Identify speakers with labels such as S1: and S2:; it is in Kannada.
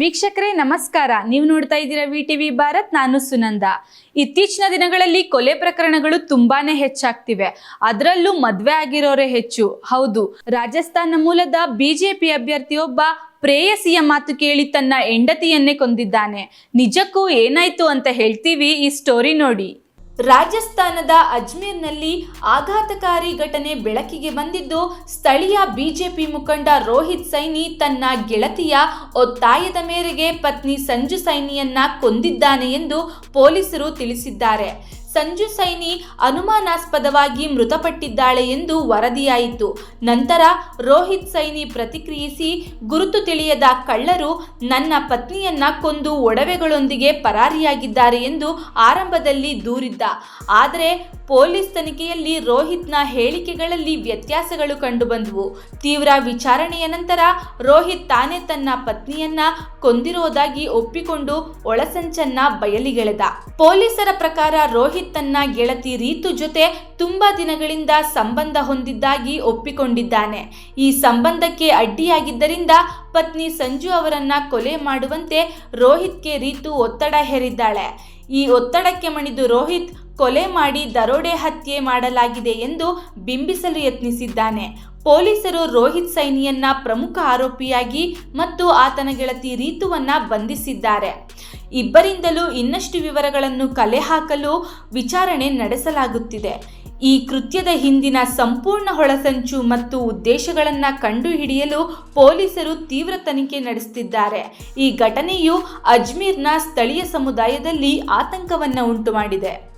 S1: ವೀಕ್ಷಕರೇ, ನಮಸ್ಕಾರ. ನೀವು ನೋಡ್ತಾ ಇದ್ದೀರಾ ವಿ ಟಿವಿ ಭಾರತ್, ನಾನು ಸುನಂದ. ಇತ್ತೀಚಿನ ದಿನಗಳಲ್ಲಿ ಕೊಲೆ ಪ್ರಕರಣಗಳು ತುಂಬಾನೇ ಹೆಚ್ಚಾಗ್ತಿವೆ. ಅದರಲ್ಲೂ ಮದ್ವೆ ಆಗಿರೋರೆ ಹೆಚ್ಚು. ಹೌದು, ರಾಜಸ್ಥಾನ ಮೂಲದ ಬಿಜೆಪಿ ಅಭ್ಯರ್ಥಿಯೊಬ್ಬ ಪ್ರೇಯಸಿಯ ಮಾತು ಕೇಳಿ ತನ್ನ ಹೆಂಡತಿಯನ್ನೇ ಕೊಂದಿದ್ದಾನೆ. ನಿಜಕ್ಕೂ ಏನಾಯ್ತು ಅಂತ ಹೇಳ್ತೀವಿ ಈ ಸ್ಟೋರಿ ನೋಡಿ. ರಾಜಸ್ಥಾನದ ಅಜ್ಮೀರ್ನಲ್ಲಿ ಆಘಾತಕಾರಿ ಘಟನೆ ಬೆಳಕಿಗೆ ಬಂದಿದ್ದು, ಸ್ಥಳೀಯ ಬಿಜೆಪಿ ಮುಖಂಡ ರೋಹಿತ್ ಸೈನಿ ತನ್ನ ಗೆಳತಿಯ ಒತ್ತಾಯದ ಮೇರೆಗೆ ಪತ್ನಿ ಸಂಜು ಸೈನಿಯನ್ನ ಕೊಂದಿದ್ದಾನೆ ಎಂದು ಪೊಲೀಸರು ತಿಳಿಸಿದ್ದಾರೆ. ಸಂಜು ಸೈನಿ ಅನುಮಾನಾಸ್ಪದವಾಗಿ ಮೃತಪಟ್ಟಿದ್ದಾಳೆ ಎಂದು ವರದಿಯಾಯಿತು. ನಂತರ ರೋಹಿತ್ ಸೈನಿ ಪ್ರತಿಕ್ರಿಯಿಸಿ, ಗುರುತು ತಿಳಿಯದ ಕಳ್ಳರು ನನ್ನ ಪತ್ನಿಯನ್ನ ಕೊಂದು ಒಡವೆಗಳೊಂದಿಗೆ ಪರಾರಿಯಾಗಿದ್ದಾರೆ ಎಂದು ಆರಂಭದಲ್ಲಿ ದೂರಿದ್ದ. ಆದರೆ ಪೊಲೀಸ್ ತನಿಖೆಯಲ್ಲಿ ರೋಹಿತ್ನ ಹೇಳಿಕೆಗಳಲ್ಲಿ ವ್ಯತ್ಯಾಸಗಳು ಕಂಡುಬಂದವು. ತೀವ್ರ ವಿಚಾರಣೆಯ ನಂತರ ರೋಹಿತ್ ತಾನೇ ತನ್ನ ಪತ್ನಿಯನ್ನ ಕೊಂದಿರೋದಾಗಿ ಒಪ್ಪಿಕೊಂಡು ಒಳಸಂಚನ್ನ ಬಯಲಿಗೆಳೆದ. ಪೊಲೀಸರ ಪ್ರಕಾರ ರೋಹಿತ್ ತನ್ನ ಗೆಳತಿ ರೀತು ಜೊತೆ ತುಂಬಾ ದಿನಗಳಿಂದ ಸಂಬಂಧ ಹೊಂದಿದ್ದಾಗಿ ಒಪ್ಪಿಕೊಂಡಿದ್ದಾನೆ. ಈ ಸಂಬಂಧಕ್ಕೆ ಅಡ್ಡಿಯಾಗಿದ್ದರಿಂದ ಪತ್ನಿ ಸಂಜು ಅವರನ್ನ ಕೊಲೆ ಮಾಡುವಂತೆ ರೋಹಿತ್ಗೆ ರೀತು ಒತ್ತಡ ಹೇರಿದ್ದಾಳೆ. ಈ ಒತ್ತಡಕ್ಕೆ ಮಣಿದು ರೋಹಿತ್ ಕೊಲೆ ಮಾಡಿ ದರೋಡೆ ಹತ್ಯೆ ಮಾಡಲಾಗಿದೆ ಎಂದು ಬಿಂಬಿಸಲು ಯತ್ನಿಸಿದ್ದಾನೆ. ಪೊಲೀಸರು ರೋಹಿತ್ ಸೈನಿಯನ್ನ ಪ್ರಮುಖ ಆರೋಪಿಯಾಗಿ ಮತ್ತು ಆತನ ಗೆಳತಿ ರೀತುವನ್ನ ಬಂಧಿಸಿದ್ದಾರೆ. ಇಬ್ಬರಿಂದಲೂ ಇನ್ನಷ್ಟು ವಿವರಗಳನ್ನು ಕಲೆ ಹಾಕಲು ವಿಚಾರಣೆ ನಡೆಸಲಾಗುತ್ತಿದೆ. ಈ ಕೃತ್ಯದ ಹಿಂದಿನ ಸಂಪೂರ್ಣ ಹೊಳಸಂಚು ಮತ್ತು ಉದ್ದೇಶಗಳನ್ನು ಕಂಡುಹಿಡಿಯಲು ಪೊಲೀಸರು ತೀವ್ರ ತನಿಖೆ ನಡೆಸುತ್ತಿದ್ದಾರೆ. ಈ ಘಟನೆಯು ಅಜ್ಮೀರ್ನ ಸ್ಥಳೀಯ ಸಮುದಾಯದಲ್ಲಿ ಆತಂಕವನ್ನು ಉಂಟುಮಾಡಿದೆ.